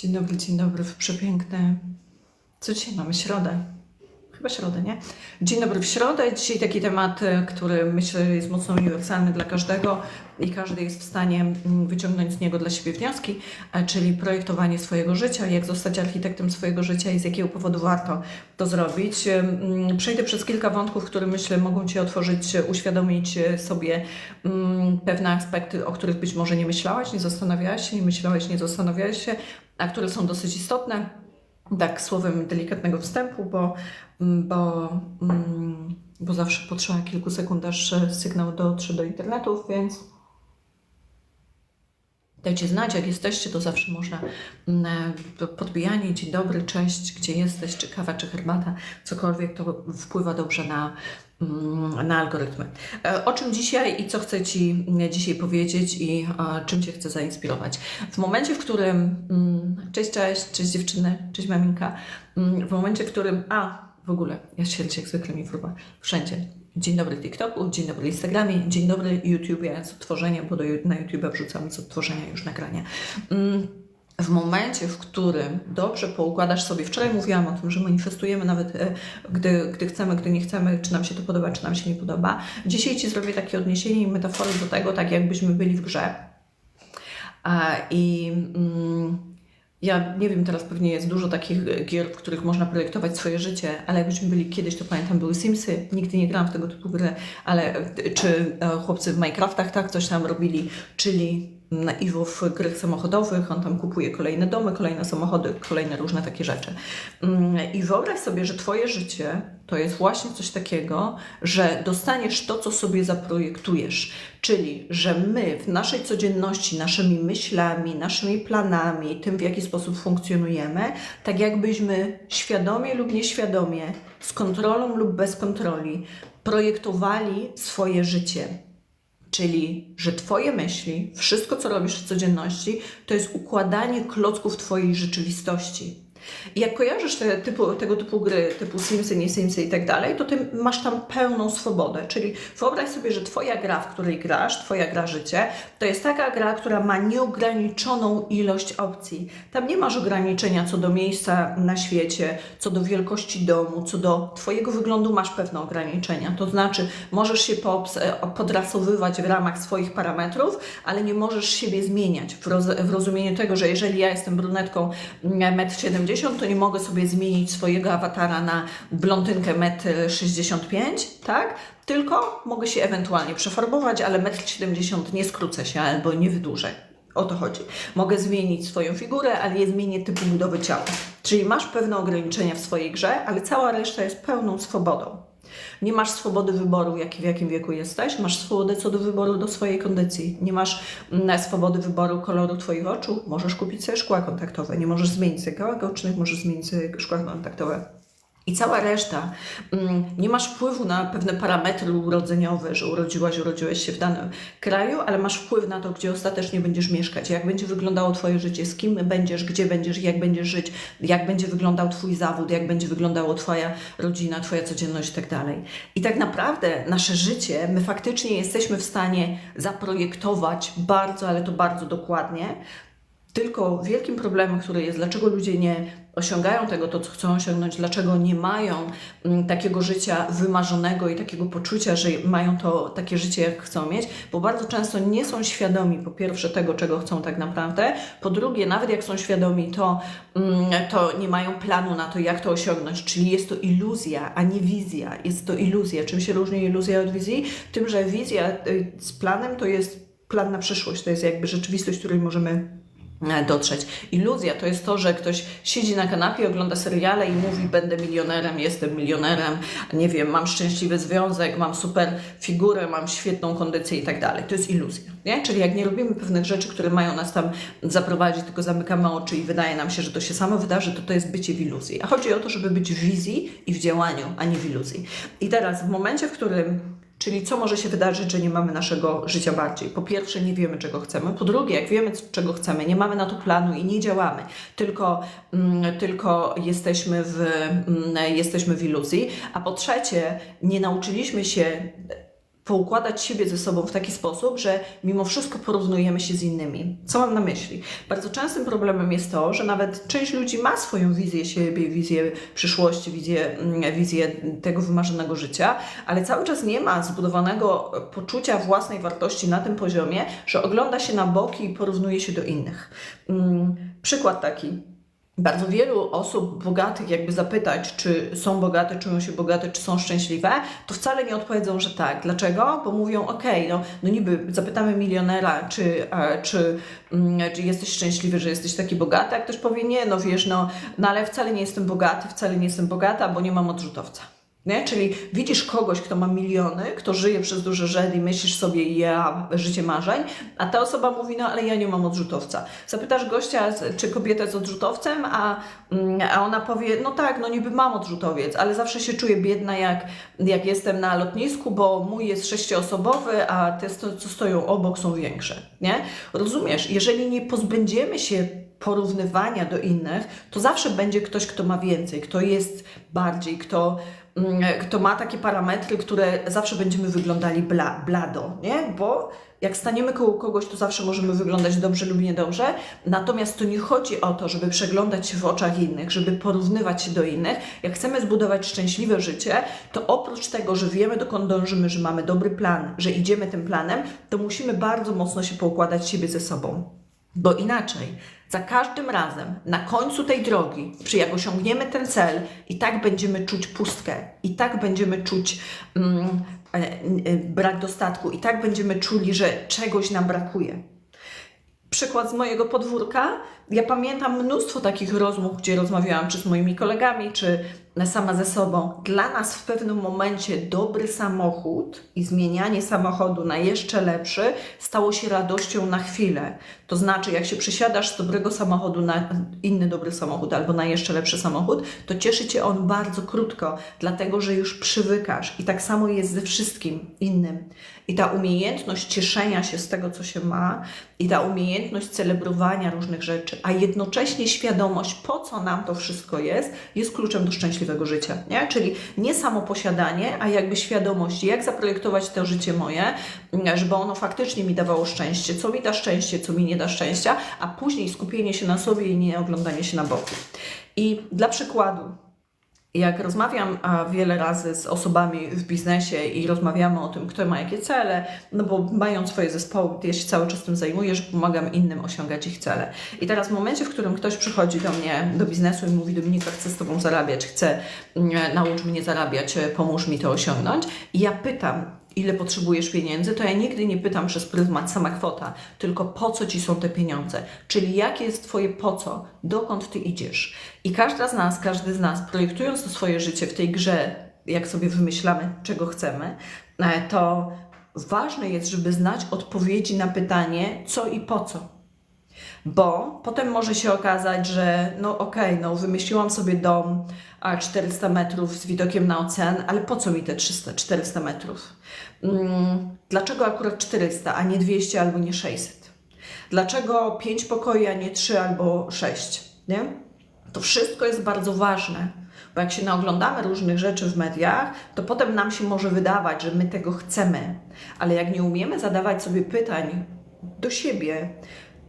Dzień dobry, dzień dobry w przepiękne. Co dzisiaj mamy? Środę. Chyba środę, nie? Dzień dobry w środę. Dzisiaj taki temat, e, który myślę że jest mocno uniwersalny dla każdego i każdy jest w stanie mm, wyciągnąć z niego dla siebie wnioski, e, czyli projektowanie swojego życia, jak zostać architektem swojego życia i z jakiego powodu warto to zrobić. E, Przejdę przez kilka wątków, które myślę mogą Ci otworzyć, uświadomić sobie mm, pewne aspekty, o których być może nie myślałaś, nie zastanawiałaś się, nie myślałeś, nie zastanawiałaś się, a które są dosyć istotne. Tak, słowem delikatnego wstępu, bo, mm, bo, mm, bo zawsze potrzeba kilku sekund, aż e, sygnał dotrze do internetu, więc dajcie znać, jak jesteście, to zawsze można mm, e, podbijanie, dzień dobry, cześć, gdzie jesteś, czy kawa, czy herbata, cokolwiek, to wpływa dobrze na, na algorytmy. E, O czym dzisiaj i co chcę Ci mm, dzisiaj powiedzieć i e, czym Cię chcę zainspirować. W momencie, w którym, mm, cześć, cześć, cześć dziewczyny, cześć maminka, Mm, w momencie, w którym, a w ogóle, ja się jak zwykle mi fruwa, wszędzie. Dzień dobry TikToku, dzień dobry Instagramie, dzień dobry YouTube z odtworzenia, bo do, na YouTube wrzucamy z odtworzenia już nagrania. Mm, W momencie, w którym dobrze poukładasz sobie, wczoraj mówiłam o tym, że manifestujemy nawet e, gdy, gdy chcemy, gdy nie chcemy, czy nam się to podoba, czy nam się nie podoba. Dzisiaj Ci zrobię takie odniesienie i metafory do tego, tak jakbyśmy byli w grze. I mm, ja nie wiem, teraz pewnie jest dużo takich gier, w których można projektować swoje życie, ale jakbyśmy byli kiedyś, to pamiętam, były Simsy, nigdy nie grałam w tego typu gry, ale e, czy e, chłopcy w Minecraftach tak coś tam robili, czyli na Iwo w grach samochodowych, on tam kupuje kolejne domy, kolejne samochody, kolejne różne takie rzeczy. Mm, I wyobraź sobie, że Twoje życie to jest właśnie coś takiego, że dostaniesz to, co sobie zaprojektujesz. Czyli, że my w naszej codzienności, naszymi myślami, naszymi planami, tym w jaki sposób funkcjonujemy, tak jakbyśmy świadomie lub nieświadomie, z kontrolą lub bez kontroli, projektowali swoje życie. Czyli, że Twoje myśli, wszystko co robisz w codzienności, to jest układanie klocków Twojej rzeczywistości. Jak kojarzysz te typu, tego typu gry, typu Simsy, nie Simsy i tak dalej, to Ty masz tam pełną swobodę. Czyli wyobraź sobie, że Twoja gra, w której grasz, Twoja gra życie, to jest taka gra, która ma nieograniczoną ilość opcji. Tam nie masz ograniczenia co do miejsca na świecie, co do wielkości domu, co do Twojego wyglądu masz pewne ograniczenia. To znaczy, możesz się e, podrasowywać w ramach swoich parametrów, ale nie możesz siebie zmieniać w, roz- w rozumieniu tego, że jeżeli ja jestem brunetką mm, 1,70 m, to nie mogę sobie zmienić swojego awatara na blondynkę 1,65 m, tak? Tylko mogę się ewentualnie przefarbować, ale 1,70 m nie skrócę się albo nie wydłużę. O to chodzi. Mogę zmienić swoją figurę, ale nie zmienię typu budowy ciała. Czyli masz pewne ograniczenia w swojej grze, ale cała reszta jest pełną swobodą. Nie masz swobody wyboru, jak, w jakim wieku jesteś, masz swobodę co do wyboru do swojej kondycji. Nie masz mm, swobody wyboru koloru Twoich oczu, możesz kupić sobie szkła kontaktowe. Nie możesz zmienić gałek ocznych, możesz zmienić szkła kontaktowe. I cała reszta, mm, nie masz wpływu na pewne parametry urodzeniowe, że urodziłaś, urodziłeś się w danym kraju, ale masz wpływ na to, gdzie ostatecznie będziesz mieszkać, jak będzie wyglądało Twoje życie, z kim będziesz, gdzie będziesz, jak będziesz żyć, jak będzie wyglądał Twój zawód, jak będzie wyglądało Twoja rodzina, Twoja codzienność i tak. I tak naprawdę nasze życie, my faktycznie jesteśmy w stanie zaprojektować bardzo, ale to bardzo dokładnie, tylko wielkim problemem, który jest, dlaczego ludzie nie osiągają tego, to co chcą osiągnąć, dlaczego nie mają mm, takiego życia wymarzonego i takiego poczucia, że mają to takie życie, jak chcą mieć, bo bardzo często nie są świadomi, po pierwsze, tego, czego chcą tak naprawdę, po drugie, nawet jak są świadomi, to, mm, to nie mają planu na to, jak to osiągnąć, czyli jest to iluzja, a nie wizja. Jest to iluzja. Czym się różni iluzja od wizji? Tym, że wizja y, z planem to jest plan na przyszłość, to jest jakby rzeczywistość, której możemy dotrzeć. Iluzja to jest to, że ktoś siedzi na kanapie, ogląda seriale i mówi: Będę milionerem, jestem milionerem, nie wiem, mam szczęśliwy związek, mam super figurę, mam świetną kondycję i tak dalej. To jest iluzja. Nie? Czyli jak nie robimy pewnych rzeczy, które mają nas tam zaprowadzić, tylko zamykamy oczy i wydaje nam się, że to się samo wydarzy, to to jest bycie w iluzji. A chodzi o to, żeby być w wizji i w działaniu, a nie w iluzji. I teraz w momencie, w którym Czyli co może się wydarzyć, że nie mamy naszego życia bardziej? Po pierwsze, nie wiemy, czego chcemy. Po drugie, jak wiemy, czego chcemy, nie mamy na to planu i nie działamy, tylko, mm, tylko jesteśmy, w, mm, jesteśmy w iluzji. A po trzecie, nie nauczyliśmy się poukładać siebie ze sobą w taki sposób, że mimo wszystko porównujemy się z innymi. Co mam na myśli? Bardzo częstym problemem jest to, że nawet część ludzi ma swoją wizję siebie, wizję przyszłości, wizję, mm, wizję tego wymarzonego życia, ale cały czas nie ma zbudowanego poczucia własnej wartości na tym poziomie, że ogląda się na boki i porównuje się do innych. Mm, Przykład taki. Bardzo wielu osób bogatych, jakby zapytać, czy są bogate, czują się bogate, czy są szczęśliwe, to wcale nie odpowiedzą, że tak. Dlaczego? Bo mówią, okej, no, no niby zapytamy milionera, czy, czy, mm, czy jesteś szczęśliwy, że jesteś taki bogaty, a ktoś powie, nie, no wiesz, no, no ale wcale nie jestem bogaty, wcale nie jestem bogata, bo nie mam odrzutowca. Nie? Czyli widzisz kogoś, kto ma miliony, kto żyje przez duże rzędy i myślisz sobie, ja, życie marzeń, a ta osoba mówi, no ale ja nie mam odrzutowca. Zapytasz gościa, czy kobieta jest odrzutowcem, a, mm, a ona powie, no tak, no niby mam odrzutowiec, ale zawsze się czuję biedna, jak, jak jestem na lotnisku, bo mój jest sześcioosobowy, a te, co stoją obok, są większe. Nie? Rozumiesz? Jeżeli nie pozbędziemy się porównywania do innych, to zawsze będzie ktoś, kto ma więcej, kto jest bardziej, kto, kto ma takie parametry, które zawsze będziemy wyglądali bla, blado, nie? Bo jak staniemy koło kogoś, to zawsze możemy wyglądać dobrze lub niedobrze. Natomiast to nie chodzi o to, żeby przeglądać się w oczach innych, żeby porównywać się do innych. Jak chcemy zbudować szczęśliwe życie, to oprócz tego, że wiemy dokąd dążymy, że mamy dobry plan, że idziemy tym planem, to musimy bardzo mocno się poukładać siebie ze sobą. Bo inaczej, za każdym razem, na końcu tej drogi, przy jak osiągniemy ten cel, i tak będziemy czuć pustkę, i tak będziemy czuć mm, e, e, brak dostatku, i tak będziemy czuli, że czegoś nam brakuje. Przykład z mojego podwórka. Ja pamiętam mnóstwo takich rozmów, gdzie rozmawiałam czy z moimi kolegami, czy sama ze sobą. Dla nas w pewnym momencie dobry samochód i zmienianie samochodu na jeszcze lepszy stało się radością na chwilę. To znaczy, jak się przesiadasz z dobrego samochodu na inny dobry samochód albo na jeszcze lepszy samochód, to cieszy cię on bardzo krótko, dlatego że już przywykasz. I tak samo jest ze wszystkim innym. I ta umiejętność cieszenia się z tego, co się ma, i ta umiejętność celebrowania różnych rzeczy, a jednocześnie świadomość, po co nam to wszystko jest, jest kluczem do szczęśliwego życia. Nie? Czyli nie samo posiadanie, a jakby świadomość, jak zaprojektować to życie moje, żeby ono faktycznie mi dawało szczęście, co mi da szczęście, co mi nie da szczęścia, a później skupienie się na sobie i nie oglądanie się na boki. I dla przykładu, jak rozmawiam wiele razy z osobami w biznesie i rozmawiamy o tym, kto ma jakie cele, no bo mają swoje zespoły, ja się cały czas tym zajmuję, że pomagam innym osiągać ich cele. I teraz w momencie, w którym ktoś przychodzi do mnie, do biznesu i mówi, Dominika, chcę z Tobą zarabiać, chcę, mm, naucz mnie zarabiać, pomóż mi to osiągnąć. I ja pytam, ile potrzebujesz pieniędzy, to ja nigdy nie pytam przez pryzmat sama kwota, tylko po co ci są te pieniądze, czyli jakie jest Twoje po co, dokąd Ty idziesz. I każda z nas, każdy z nas, projektując to swoje życie w tej grze, jak sobie wymyślamy, czego chcemy, e, to ważne jest, żeby znać odpowiedzi na pytanie, co i po co. Bo potem może się okazać, że no okej, no wymyśliłam sobie dom a 400 metrów z widokiem na ocean, ale po co mi te 300, 400 metrów? Mm, dlaczego akurat 400, a nie 200 albo nie 600? Dlaczego 5 pokoi, a nie 3 albo 6? Nie? To wszystko jest bardzo ważne, bo jak się naoglądamy różnych rzeczy w mediach, to potem nam się może wydawać, że my tego chcemy, ale jak nie umiemy zadawać sobie pytań do siebie,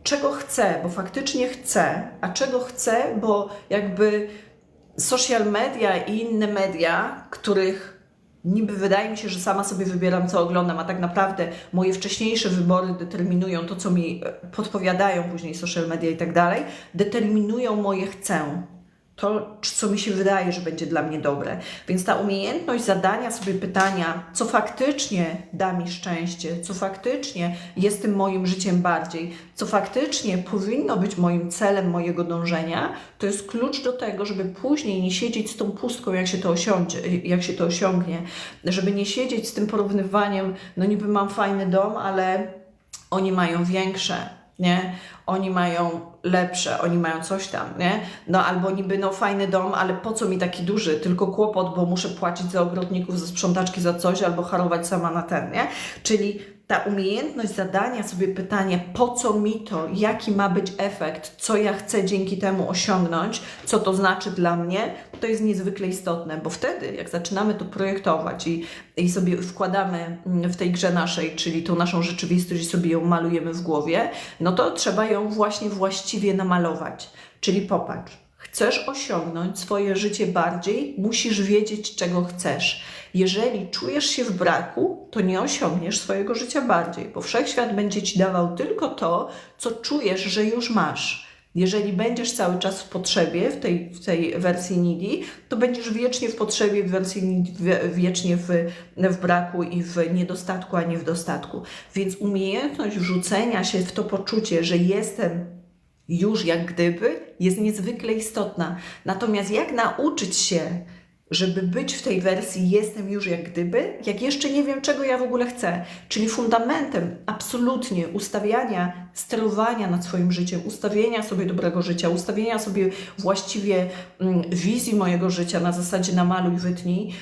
czego chcę, bo faktycznie chcę, a czego chcę, bo jakby social media i inne media, których niby wydaje mi się, że sama sobie wybieram, co oglądam, a tak naprawdę moje wcześniejsze wybory determinują to, co mi e, podpowiadają później social media i tak dalej, determinują moje chcę. To, co mi się wydaje, że będzie dla mnie dobre. Więc ta umiejętność zadania sobie pytania, co faktycznie da mi szczęście, co faktycznie jest tym moim życiem bardziej, co faktycznie powinno być moim celem mojego dążenia, to jest klucz do tego, żeby później nie siedzieć z tą pustką, jak się to osiądzie, jak się to osiągnie, żeby nie siedzieć z tym porównywaniem, no niby mam fajny dom, ale oni mają większe, nie? Oni mają lepsze, oni mają coś tam, nie? No albo niby no fajny dom, ale po co mi taki duży? Tylko kłopot, bo muszę płacić za ogrodników, za sprzątaczki, za coś, albo harować sama na ten, nie? Czyli ta umiejętność zadania sobie pytania, po co mi to, jaki ma być efekt, co ja chcę dzięki temu osiągnąć, co to znaczy dla mnie, to jest niezwykle istotne, bo wtedy, jak zaczynamy to projektować i, i sobie wkładamy w tej grze naszej, czyli tą naszą rzeczywistość i sobie ją malujemy w głowie, no to trzeba ją właśnie właściwie namalować. Czyli popatrz, chcesz osiągnąć swoje życie bardziej, musisz wiedzieć, czego chcesz. Jeżeli czujesz się w braku, to nie osiągniesz swojego życia bardziej, bo wszechświat będzie ci dawał tylko to, co czujesz, że już masz. Jeżeli będziesz cały czas w potrzebie, w tej, w tej wersji needy, to będziesz wiecznie w potrzebie, w wersji needy, wiecznie w, w braku i w niedostatku, a nie w dostatku. Więc umiejętność wrzucenia się w to poczucie, że jestem już jak gdyby, jest niezwykle istotna. Natomiast jak nauczyć się, żeby być w tej wersji jestem już jak gdyby, jak jeszcze nie wiem, czego ja w ogóle chcę. Czyli fundamentem absolutnie ustawiania, sterowania nad swoim życiem, ustawienia sobie dobrego życia, ustawienia sobie właściwie mm, wizji mojego życia na zasadzie namaluj, wytnij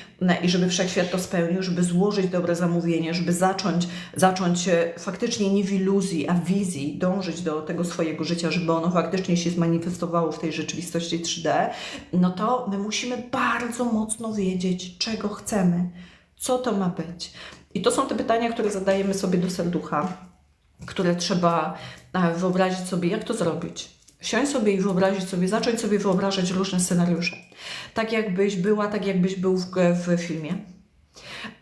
i żeby wszechświat to spełnił, żeby złożyć dobre zamówienie, żeby zacząć, zacząć faktycznie nie w iluzji, a w wizji dążyć do tego swojego życia, żeby ono faktycznie się zmanifestowało w tej rzeczywistości 3D, no to my musimy bardzo mocno wiedzieć, czego chcemy, co to ma być. I to są te pytania, które zadajemy sobie do serducha, które trzeba e, wyobrazić sobie, jak to zrobić. Siąść sobie i wyobrazić sobie, zacząć sobie wyobrażać różne scenariusze. Tak jakbyś była, tak jakbyś był w, w filmie.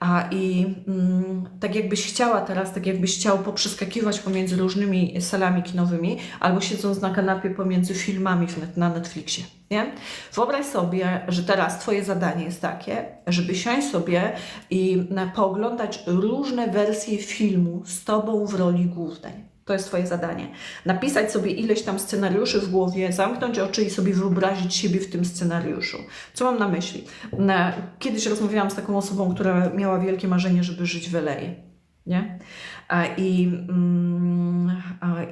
A i mm, tak jakbyś chciała teraz, tak jakbyś chciał poprzeskakiwać pomiędzy różnymi salami kinowymi, albo siedząc na kanapie pomiędzy filmami na Netflixie. Nie? Wyobraź sobie, że teraz Twoje zadanie jest takie, żeby siąść sobie i na- pooglądać różne wersje filmu z Tobą w roli głównej. To jest Twoje zadanie. Napisać sobie ileś tam scenariuszy w głowie, zamknąć oczy i sobie wyobrazić siebie w tym scenariuszu. Co mam na myśli? Kiedyś rozmawiałam z taką osobą, która miała wielkie marzenie, żeby żyć w LA. Nie? I, mm,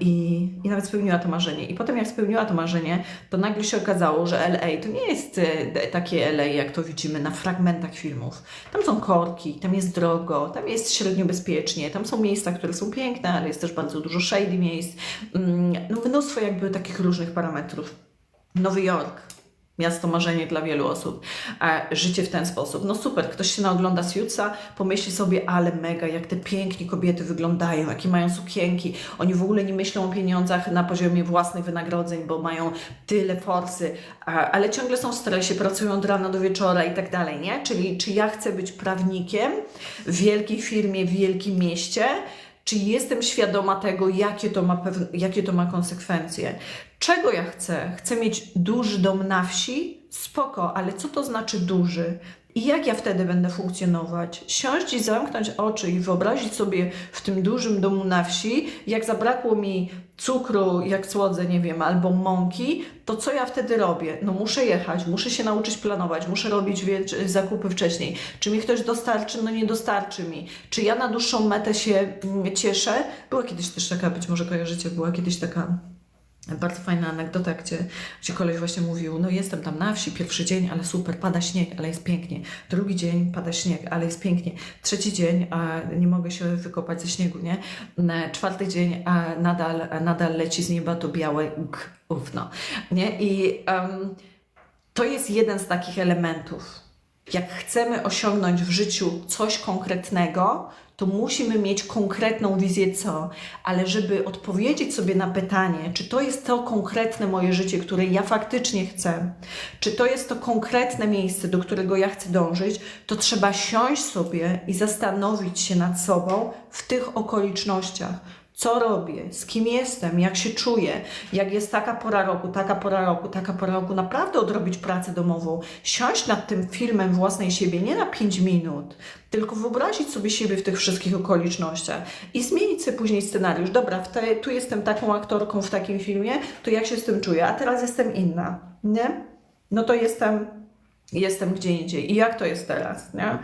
i, I nawet spełniła to marzenie. I potem, jak spełniła to marzenie, to nagle się okazało, że LA to nie jest e, takie LA, jak to widzimy na fragmentach filmów. Tam są korki, tam jest drogo, tam jest średnio bezpiecznie, tam są miejsca, które są piękne, ale jest też bardzo dużo shady miejsc. Mm, No, mnóstwo jakby takich różnych parametrów. Nowy Jork. Miasto marzenie dla wielu osób. A życie w ten sposób. No super, ktoś się naogląda Suitsa, pomyśli sobie, ale mega, jak te pięknie kobiety wyglądają, jakie mają sukienki. Oni w ogóle nie myślą o pieniądzach na poziomie własnych wynagrodzeń, bo mają tyle forsy, a, ale ciągle są w stresie, pracują od rana do wieczora i tak dalej, nie? Czyli czy ja chcę być prawnikiem w wielkiej firmie, w wielkim mieście, czy jestem świadoma tego, jakie to, ma jakie to ma konsekwencje. Czego ja chcę? Chcę mieć duży dom na wsi? Spoko, ale co to znaczy duży? I jak ja wtedy będę funkcjonować? Siąść i zamknąć oczy i wyobrazić sobie w tym dużym domu na wsi, jak zabrakło mi cukru, jak słodzę, nie wiem, albo mąki, to co ja wtedy robię? No muszę jechać, muszę się nauczyć planować, muszę robić zakupy wcześniej. Czy mi ktoś dostarczy? No nie dostarczy mi. Czy ja na dłuższą metę się mm, cieszę? Była kiedyś też taka, być może kojarzycie, była kiedyś taka bardzo fajna anegdota, gdzie, gdzie koleś właśnie mówił, no jestem tam na wsi, pierwszy dzień, ale super, pada śnieg, ale jest pięknie. Drugi dzień pada śnieg, ale jest pięknie. Trzeci dzień, a nie mogę się wykopać ze śniegu, nie? Na Czwarty dzień, a nadal, a nadal leci z nieba to białe gówno, nie? I em, to jest jeden z takich elementów. Jak chcemy osiągnąć w życiu coś konkretnego, to musimy mieć konkretną wizję co, ale żeby odpowiedzieć sobie na pytanie, czy to jest to konkretne moje życie, które ja faktycznie chcę, czy to jest to konkretne miejsce, do którego ja chcę dążyć, to trzeba siąść sobie i zastanowić się nad sobą w tych okolicznościach. Co robię, z kim jestem, jak się czuję, jak jest taka pora roku, taka pora roku, taka pora roku, naprawdę odrobić pracę domową, siąść nad tym filmem własnej siebie nie na 5 minut, tylko wyobrazić sobie siebie w tych wszystkich okolicznościach i zmienić sobie później scenariusz. Dobra, te, tu jestem taką aktorką w takim filmie, to jak się z tym czuję, a teraz jestem inna, nie? No to jestem jestem gdzie indziej. I jak to jest teraz, nie?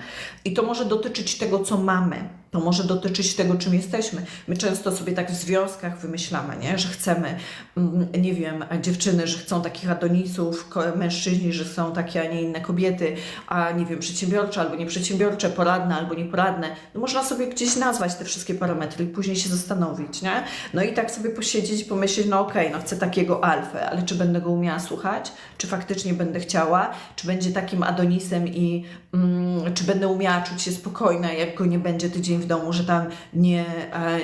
I to może dotyczyć tego, co mamy. To może dotyczyć tego, czym jesteśmy. My często sobie tak w związkach wymyślamy, nie? że chcemy, mm, nie wiem, dziewczyny, że chcą takich adonisów, mężczyźni, że są takie, a nie inne kobiety, a nie wiem, przedsiębiorcze albo nieprzedsiębiorcze, poradne albo nieporadne. No można sobie gdzieś nazwać te wszystkie parametry i później się zastanowić, nie? No i tak sobie posiedzieć i pomyśleć, no okej, no chcę takiego alfę, ale czy będę go umiała słuchać? Czy faktycznie będę chciała? Czy będzie takim adonisem i czy będę umiała czuć się spokojna, jak go nie będzie tydzień w domu, że tam nie, e,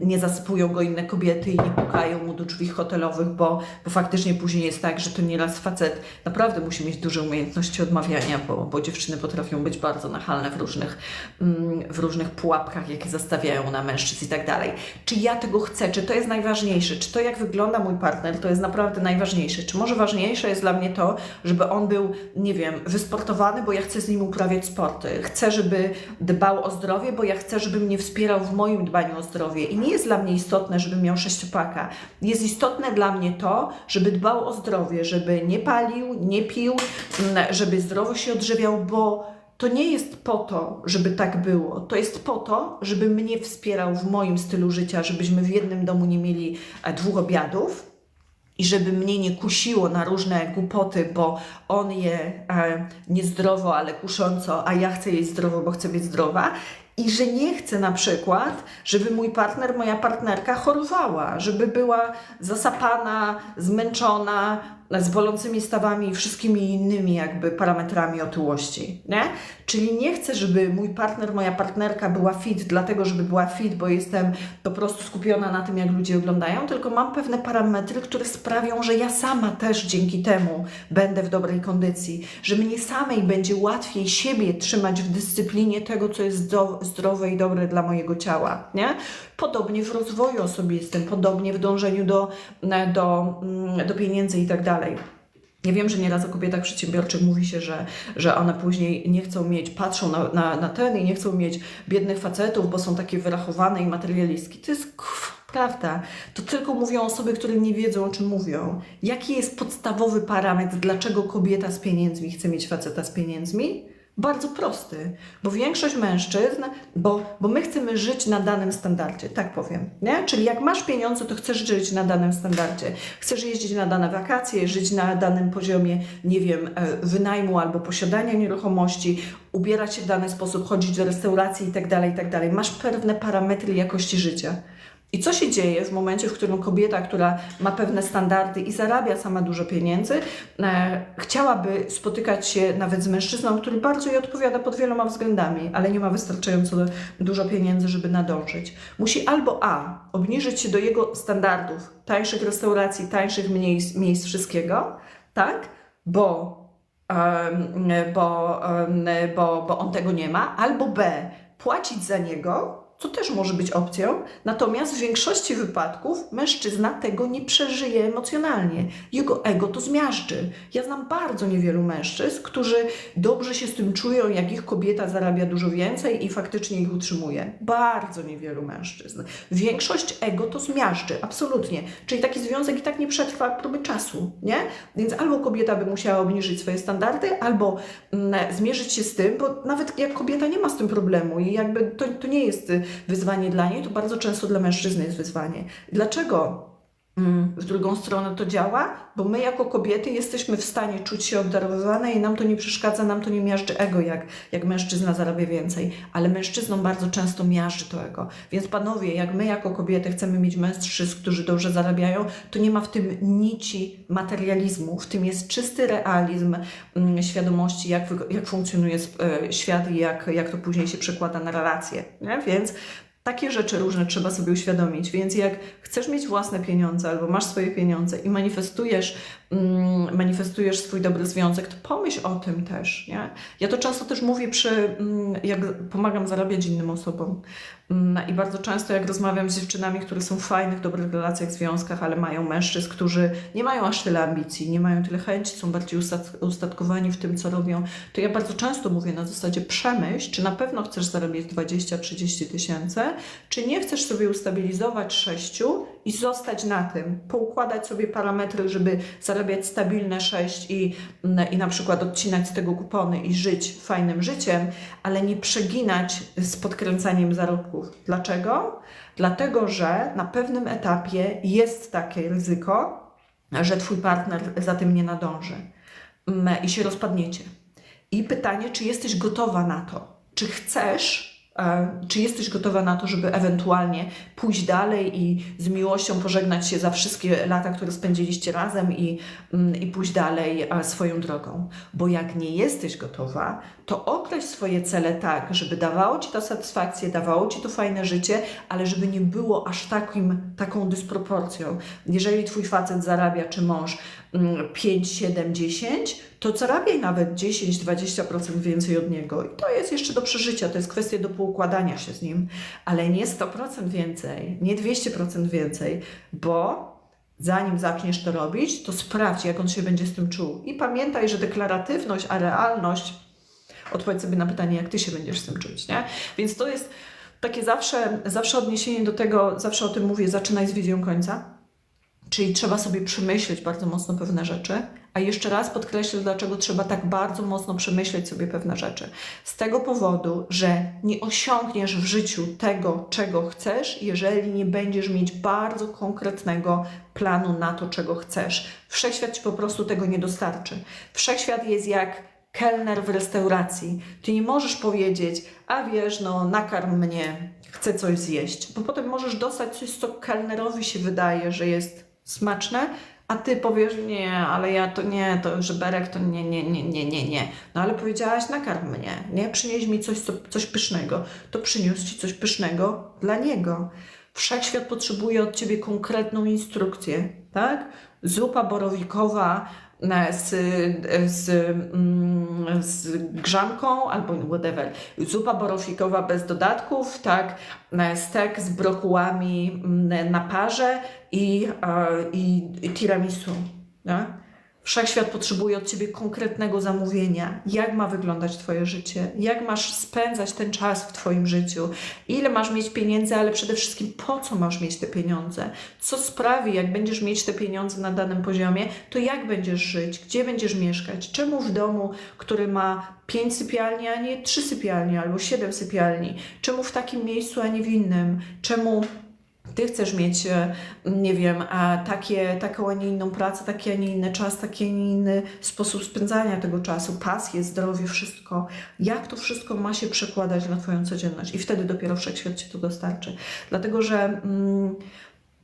nie zasypują go inne kobiety i nie pukają mu do drzwi hotelowych, bo, bo faktycznie później jest tak, że to nieraz facet naprawdę musi mieć duże umiejętności odmawiania, bo, bo dziewczyny potrafią być bardzo nachalne w różnych, mm, w różnych pułapkach, jakie zastawiają na mężczyzn i tak dalej. Czy ja tego chcę? Czy to jest najważniejsze? Czy to, jak wygląda mój partner, to jest naprawdę najważniejsze? Czy może ważniejsze jest dla mnie to, żeby on był, nie wiem, wysportowany, bo ja chcę z nim uprawiać sporty. Chcę, żeby dbał o zdrowie, bo ja chcę, żeby mnie wspierał w moim dbaniu o zdrowie. I nie jest dla mnie istotne, żeby miał sześciopaka. Jest istotne dla mnie to, żeby dbał o zdrowie, żeby nie palił, nie pił, mm, żeby zdrowo się odżywiał, bo to nie jest po to, żeby tak było. To jest po to, żeby mnie wspierał w moim stylu życia, żebyśmy w jednym domu nie mieli e, dwóch obiadów, i żeby mnie nie kusiło na różne głupoty, bo on je e, niezdrowo, ale kusząco, a ja chcę jeść zdrowo, bo chcę być zdrowa. I że nie chcę na przykład, żeby mój partner, moja partnerka chorowała, żeby była zasapana, zmęczona, z bolącymi stawami i wszystkimi innymi jakby parametrami otyłości, nie? Czyli nie chcę, żeby mój partner, moja partnerka była fit, dlatego żeby była fit, bo jestem po prostu skupiona na tym, jak ludzie oglądają, tylko mam pewne parametry, które sprawią, że ja sama też dzięki temu będę w dobrej kondycji, że mnie samej będzie łatwiej siebie trzymać w dyscyplinie tego, co jest zdrowe i dobre dla mojego ciała, nie? Podobnie w rozwoju osobistym, podobnie w dążeniu do, do, mm, do pieniędzy i tak dalej. Ja wiem, że nieraz o kobietach przedsiębiorczych mówi się, że, że one później nie chcą mieć, patrzą na, na, na ten i nie chcą mieć biednych facetów, bo są takie wyrachowane i materialistki. To jest kuf, prawda. To tylko mówią osoby, które nie wiedzą, o czym mówią. Jaki jest podstawowy parametr, dlaczego kobieta z pieniędzmi chce mieć faceta z pieniędzmi? Bardzo prosty, bo większość mężczyzn, bo, bo my chcemy żyć na danym standardzie, tak powiem, nie? Czyli jak masz pieniądze, to chcesz żyć na danym standardzie. Chcesz jeździć na dane wakacje, żyć na danym poziomie, nie wiem, e, wynajmu albo posiadania nieruchomości, ubierać się w dany sposób, chodzić do restauracji i tak dalej, i tak. Masz pewne parametry jakości życia. I co się dzieje w momencie, w którym kobieta, która ma pewne standardy i zarabia sama dużo pieniędzy, e, chciałaby spotykać się nawet z mężczyzną, który bardzo jej odpowiada pod wieloma względami, ale nie ma wystarczająco dużo pieniędzy, żeby nadążyć. Musi albo A, obniżyć się do jego standardów, tańszych restauracji, tańszych miejsc, miejsc wszystkiego, tak? Bo, em, bo, em, bo, bo on tego nie ma, albo B, płacić za niego, co też może być opcją, natomiast w większości wypadków mężczyzna tego nie przeżyje emocjonalnie. Jego ego to zmiażdży. Ja znam bardzo niewielu mężczyzn, którzy dobrze się z tym czują, jak ich kobieta zarabia dużo więcej i faktycznie ich utrzymuje. Bardzo niewielu mężczyzn. Większość ego to zmiażdży, absolutnie. Czyli taki związek i tak nie przetrwa próby czasu, nie? Więc albo kobieta by musiała obniżyć swoje standardy, albo mm, zmierzyć się z tym, bo nawet jak kobieta nie ma z tym problemu i jakby to, to nie jest y, wyzwanie dla niej, to bardzo często dla mężczyzny jest wyzwanie. Dlaczego w drugą stronę to działa? Bo my jako kobiety jesteśmy w stanie czuć się obdarowywane i nam to nie przeszkadza, nam to nie miażdży ego, jak, jak mężczyzna zarabia więcej. Ale mężczyznom bardzo często miażdży to ego. Więc panowie, jak my jako kobiety chcemy mieć mężczyzn, którzy dobrze zarabiają, to nie ma w tym nici materializmu. W tym jest czysty realizm mm, świadomości, jak, jak funkcjonuje e, świat i jak, jak to później się przekłada na relacje. Nie? Więc takie rzeczy różne trzeba sobie uświadomić. Więc jak chcesz mieć własne pieniądze albo masz swoje pieniądze i manifestujesz, mm, manifestujesz swój dobry związek, to pomyśl o tym też. Nie? Ja to często też mówię przy, mm, jak pomagam zarabiać innym osobom. Mm, I bardzo często jak rozmawiam z dziewczynami, które są w fajnych, dobrych relacjach, związkach, ale mają mężczyzn, którzy nie mają aż tyle ambicji, nie mają tyle chęci, są bardziej ustat- ustatkowani w tym, co robią, to ja bardzo często mówię na zasadzie przemyśl, czy na pewno chcesz zarabiać 20-30 tysięcy, czy nie chcesz sobie ustabilizować 6 i zostać na tym, poukładać sobie parametry, żeby zarabiać stabilne 6 i, mm, i na przykład odcinać z tego kupony i żyć fajnym życiem, ale nie przeginać z podkręcaniem zarobków. Dlaczego? Dlatego, że na pewnym etapie jest takie ryzyko, że twój partner za tym nie nadąży mm, i się rozpadniecie. I pytanie, czy jesteś gotowa na to? Czy chcesz, czy jesteś gotowa na to, żeby ewentualnie pójść dalej i z miłością pożegnać się za wszystkie lata, które spędziliście razem i, mm, i pójść dalej swoją drogą? Bo jak nie jesteś gotowa, to określ swoje cele tak, żeby dawało ci to satysfakcję, dawało ci to fajne życie, ale żeby nie było aż takim, taką dysproporcją. Jeżeli twój facet zarabia, czy mąż, mm, 5, 7, 10, to zarabiaj nawet 10-20% więcej od niego. I to jest jeszcze do przeżycia, to jest kwestia do poukładania się z nim, ale nie 100% więcej, nie 200% więcej, bo zanim zaczniesz to robić, to sprawdź, jak on się będzie z tym czuł. I pamiętaj, że deklaratywność, a realność, odpowiedz sobie na pytanie, jak ty się będziesz z tym czuć, nie? Więc to jest takie zawsze, zawsze odniesienie do tego, zawsze o tym mówię, zaczynaj z wizją końca. Czyli trzeba sobie przemyśleć bardzo mocno pewne rzeczy, a jeszcze raz podkreślę, dlaczego trzeba tak bardzo mocno przemyśleć sobie pewne rzeczy. Z tego powodu, że nie osiągniesz w życiu tego, czego chcesz, jeżeli nie będziesz mieć bardzo konkretnego planu na to, czego chcesz. Wszechświat ci po prostu tego nie dostarczy. Wszechświat jest jak kelner w restauracji. Ty nie możesz powiedzieć, a wiesz, no nakarm mnie, chcę coś zjeść, bo potem możesz dostać coś, co kelnerowi się wydaje, że jest smaczne, a ty powiesz, nie, ale ja to nie, to żeberek to nie, nie, nie, nie, nie, nie. No ale powiedziałaś, nakarm mnie, nie? Przynieś mi coś, co, coś pysznego. To przyniósł ci coś pysznego dla niego. Wszechświat potrzebuje od ciebie konkretną instrukcję, tak? Zupa borowikowa z, z, mm, z grzanką albo whatever. Zupa borowikowa bez dodatków, tak? Stek z brokułami mm, na parze i, i, i tiramisu. Tak? Wszechświat potrzebuje od ciebie konkretnego zamówienia. Jak ma wyglądać Twoje życie? Jak masz spędzać ten czas w Twoim życiu? Ile masz mieć pieniędzy, ale przede wszystkim po co masz mieć te pieniądze? Co sprawi, jak będziesz mieć te pieniądze na danym poziomie, to jak będziesz żyć? Gdzie będziesz mieszkać? Czemu w domu, który ma pięć sypialni, a nie trzy sypialnie albo siedem sypialni? Czemu w takim miejscu, a nie w innym? Czemu ty chcesz mieć, e, nie wiem, takie, taką, a nie inną pracę, taki, a nie inny czas, taki, a nie inny sposób spędzania tego czasu, pasję, zdrowie, wszystko. Jak to wszystko ma się przekładać na Twoją codzienność? I wtedy dopiero wszechświat Ci to dostarczy. Dlatego, że mm,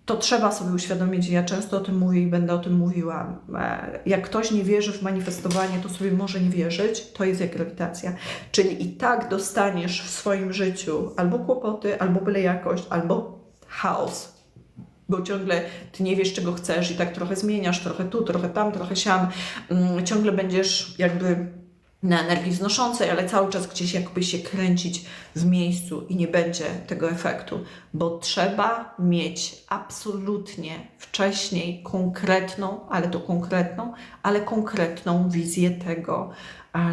to trzeba sobie uświadomić, ja często o tym mówię i będę o tym mówiła. E, Jak ktoś nie wierzy w manifestowanie, to sobie może nie wierzyć, to jest jak grawitacja. Czyli i tak dostaniesz w swoim życiu albo kłopoty, albo byle jakość, albo chaos. Bo ciągle ty nie wiesz, czego chcesz i tak trochę zmieniasz, trochę tu, trochę tam, trochę siam. Mm, Ciągle będziesz jakby na energii wznoszącej, ale cały czas gdzieś jakby się kręcić w miejscu i nie będzie tego efektu, bo trzeba mieć absolutnie wcześniej konkretną, ale to konkretną, ale konkretną wizję tego,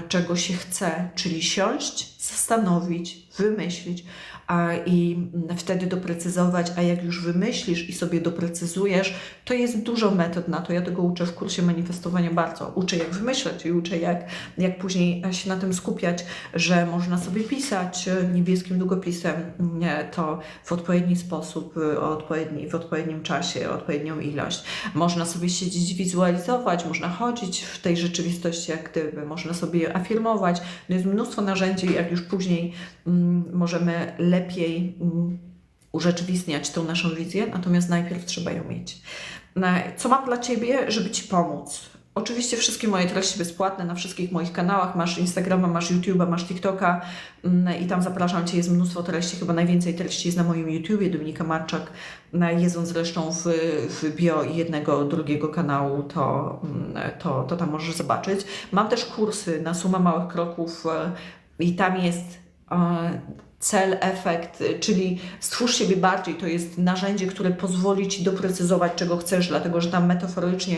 czego się chce, czyli siąść, zastanowić, wymyślić a, i wtedy doprecyzować, a jak już wymyślisz i sobie doprecyzujesz, to jest dużo metod na to. Ja tego uczę w kursie manifestowania bardzo. Uczę jak wymyślać i uczę jak, jak później się na tym skupiać, że można sobie pisać niebieskim długopisem nie, to w odpowiedni sposób, o odpowiedni, w odpowiednim czasie, odpowiednią ilość. Można sobie siedzieć, wizualizować, można chodzić w tej rzeczywistości jak gdyby, można sobie afirmować. No jest mnóstwo narzędzi, jak już później mm, możemy lepiej mm, urzeczywistniać tą naszą wizję, natomiast najpierw trzeba ją mieć. Co mam dla Ciebie, żeby Ci pomóc? Oczywiście wszystkie moje treści bezpłatne na wszystkich moich kanałach. Masz Instagrama, masz YouTube'a, masz TikToka mm, i tam zapraszam Cię. Jest mnóstwo treści, chyba najwięcej treści jest na moim YouTubie, Dominika Marczak. Na- Jest on zresztą w, w bio jednego, drugiego kanału, to, mm, to, to tam możesz zobaczyć. Mam też kursy na Suma Małych Kroków e, i tam jest e, cel, efekt, y, czyli stwórz siebie bardziej, to jest narzędzie, które pozwoli Ci doprecyzować, czego chcesz, dlatego że tam metaforycznie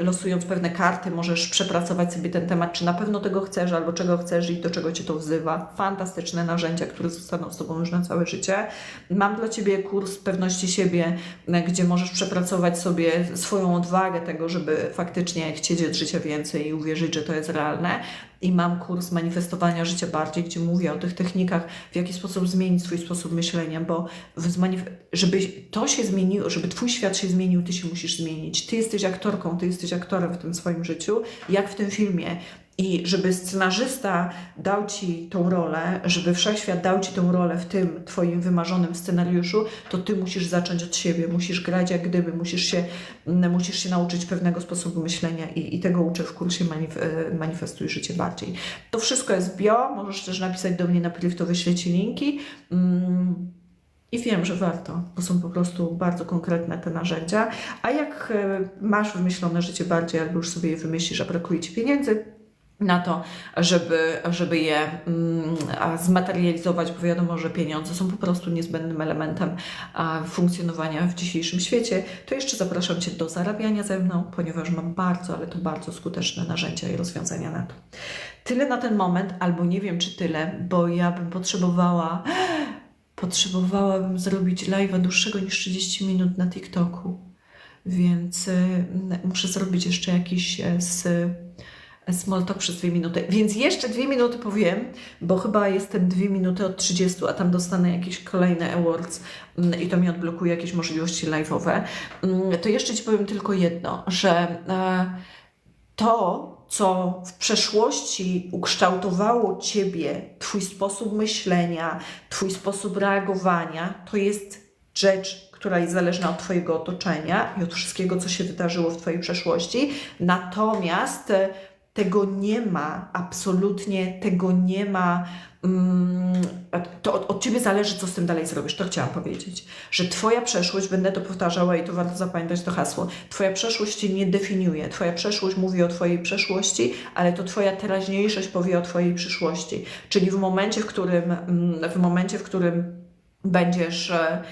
losując pewne karty możesz przepracować sobie ten temat, czy na pewno tego chcesz, albo czego chcesz i do czego Cię to wzywa. Fantastyczne narzędzia, które zostaną z Tobą już na całe życie. Mam dla Ciebie kurs pewności siebie, y, gdzie możesz przepracować sobie swoją odwagę tego, żeby faktycznie chcieć od życia więcej i uwierzyć, że to jest realne i mam kurs manifestowania życia bardziej, gdzie mówię o tych technikach, w jaki sposób zmienić swój sposób myślenia, bo żeby to się zmieniło, żeby Twój świat się zmienił, Ty się musisz zmienić. Ty jesteś aktorką, Ty jesteś aktorem w tym swoim życiu, jak w tym filmie. I żeby scenarzysta dał ci tą rolę, żeby wszechświat dał ci tą rolę w tym twoim wymarzonym scenariuszu, to ty musisz zacząć od siebie, musisz grać jak gdyby, musisz się, musisz się nauczyć pewnego sposobu myślenia i, i tego uczę w kursie manif Manifestuj Życie Bardziej. To wszystko jest bio, możesz też napisać do mnie na priv, to wyślę ci linki. Mm. I wiem, że warto, bo są po prostu bardzo konkretne te narzędzia. A jak e, masz wymyślone życie bardziej, albo już sobie je wymyślisz, a brakuje ci pieniędzy, na to, żeby, żeby je mm, zmaterializować, bo wiadomo, że pieniądze są po prostu niezbędnym elementem funkcjonowania w dzisiejszym świecie, to jeszcze zapraszam Cię do zarabiania ze mną, ponieważ mam bardzo, ale to bardzo skuteczne narzędzia i rozwiązania na to. Tyle na ten moment, albo nie wiem czy tyle, bo ja bym potrzebowała, potrzebowałabym zrobić live'a dłuższego niż 30 minut na TikToku, więc y, muszę zrobić jeszcze jakiś e, z small talk przez dwie minuty. Więc jeszcze dwie minuty powiem, bo chyba jestem dwie minuty od 30, a tam dostanę jakieś kolejne awards mm, i to mi odblokuje jakieś możliwości live'owe. Mm, to jeszcze Ci powiem tylko jedno, że e, to, co w przeszłości ukształtowało Ciebie, Twój sposób myślenia, Twój sposób reagowania, to jest rzecz, która jest zależna od Twojego otoczenia i od wszystkiego, co się wydarzyło w Twojej przeszłości. Natomiast tego nie ma, absolutnie tego nie ma. Mm, to od, od Ciebie zależy, co z tym dalej zrobisz. To chciałam powiedzieć. Że Twoja przeszłość, będę to powtarzała i to warto zapamiętać to hasło, Twoja przeszłość Cię nie definiuje. Twoja przeszłość mówi o Twojej przeszłości, ale to Twoja teraźniejszość powie o Twojej przyszłości. Czyli w momencie, w którym, mm, w momencie, w którym będziesz e,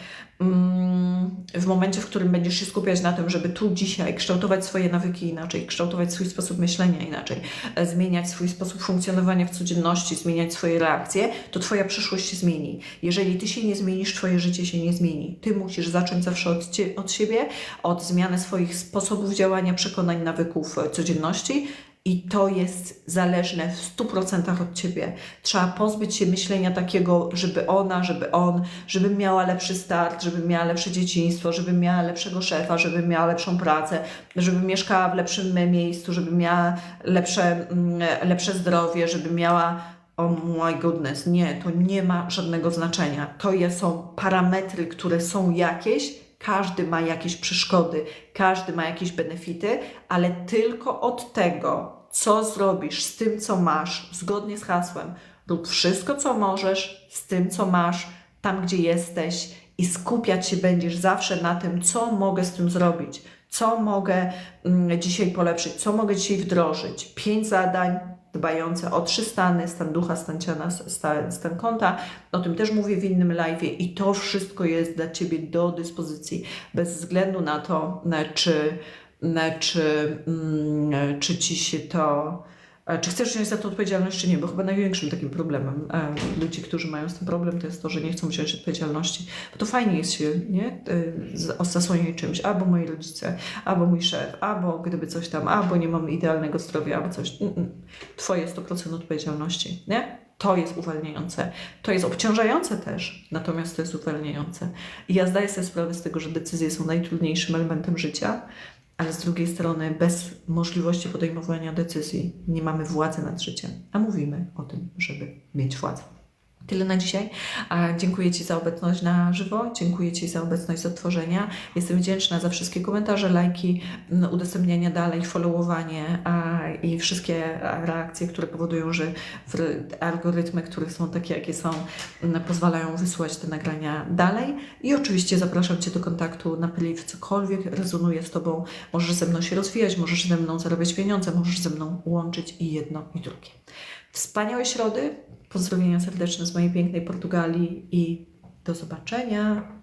Mm, w momencie, w którym będziesz się skupiać na tym, żeby tu dzisiaj kształtować swoje nawyki inaczej, kształtować swój sposób myślenia inaczej, e, zmieniać swój sposób funkcjonowania w codzienności, zmieniać swoje reakcje, to Twoja przyszłość się zmieni. Jeżeli Ty się nie zmienisz, Twoje życie się nie zmieni. Ty musisz zacząć zawsze od, od siebie, od zmiany swoich sposobów działania, przekonań, nawyków e, codzienności i to jest zależne w 100% od ciebie. Trzeba pozbyć się myślenia takiego, żeby ona, żeby on, żeby miała lepszy start, żeby miała lepsze dzieciństwo, żeby miała lepszego szefa, żeby miała lepszą pracę, żeby mieszkała w lepszym miejscu, żeby miała lepsze, mm, lepsze zdrowie, żeby miała oh my goodness, nie, to nie ma żadnego znaczenia. To są parametry, które są jakieś, każdy ma jakieś przeszkody, każdy ma jakieś benefity, ale tylko od tego, co zrobisz z tym, co masz, zgodnie z hasłem. Rób wszystko, co możesz z tym, co masz, tam, gdzie jesteś, i skupiać się będziesz zawsze na tym, co mogę z tym zrobić, co mogę mm, dzisiaj polepszyć, co mogę dzisiaj wdrożyć. Pięć zadań dbające o trzy stany, stan ducha, stan ciała, stan, stan konta. O tym też mówię w innym live i to wszystko jest dla Ciebie do dyspozycji, bez względu na to, czy czy, mm, czy ci się to, czy chcesz wziąć za to odpowiedzialność, czy nie, bo chyba największym takim problemem e, ludzi, którzy mają z tym problem, to jest to, że nie chcą wziąć odpowiedzialności, bo to fajnie jest się, nie, e, zasłonić czymś, albo moi rodzice, albo mój szef, albo gdyby coś tam, albo nie mam idealnego zdrowia, albo coś, mm, mm. twoje 100% odpowiedzialności, nie? To jest uwalniające. To jest obciążające też, natomiast to jest uwalniające. I ja zdaję sobie sprawę z tego, że decyzje są najtrudniejszym elementem życia, ale z drugiej strony bez możliwości podejmowania decyzji nie mamy władzy nad życiem, a mówimy o tym, żeby mieć władzę. Tyle na dzisiaj. Dziękuję Ci za obecność na żywo, dziękuję Ci za obecność z odtworzenia. Jestem wdzięczna za wszystkie komentarze, lajki, udostępniania dalej, followowanie i wszystkie reakcje, które powodują, że algorytmy, które są takie, jakie są, pozwalają wysłać te nagrania dalej. I oczywiście zapraszam Cię do kontaktu na priv, cokolwiek rezonuje z Tobą. Możesz ze mną się rozwijać, możesz ze mną zarabiać pieniądze, możesz ze mną łączyć i jedno i drugie. Wspaniałej środy. Pozdrowienia serdeczne z mojej pięknej Portugalii i do zobaczenia.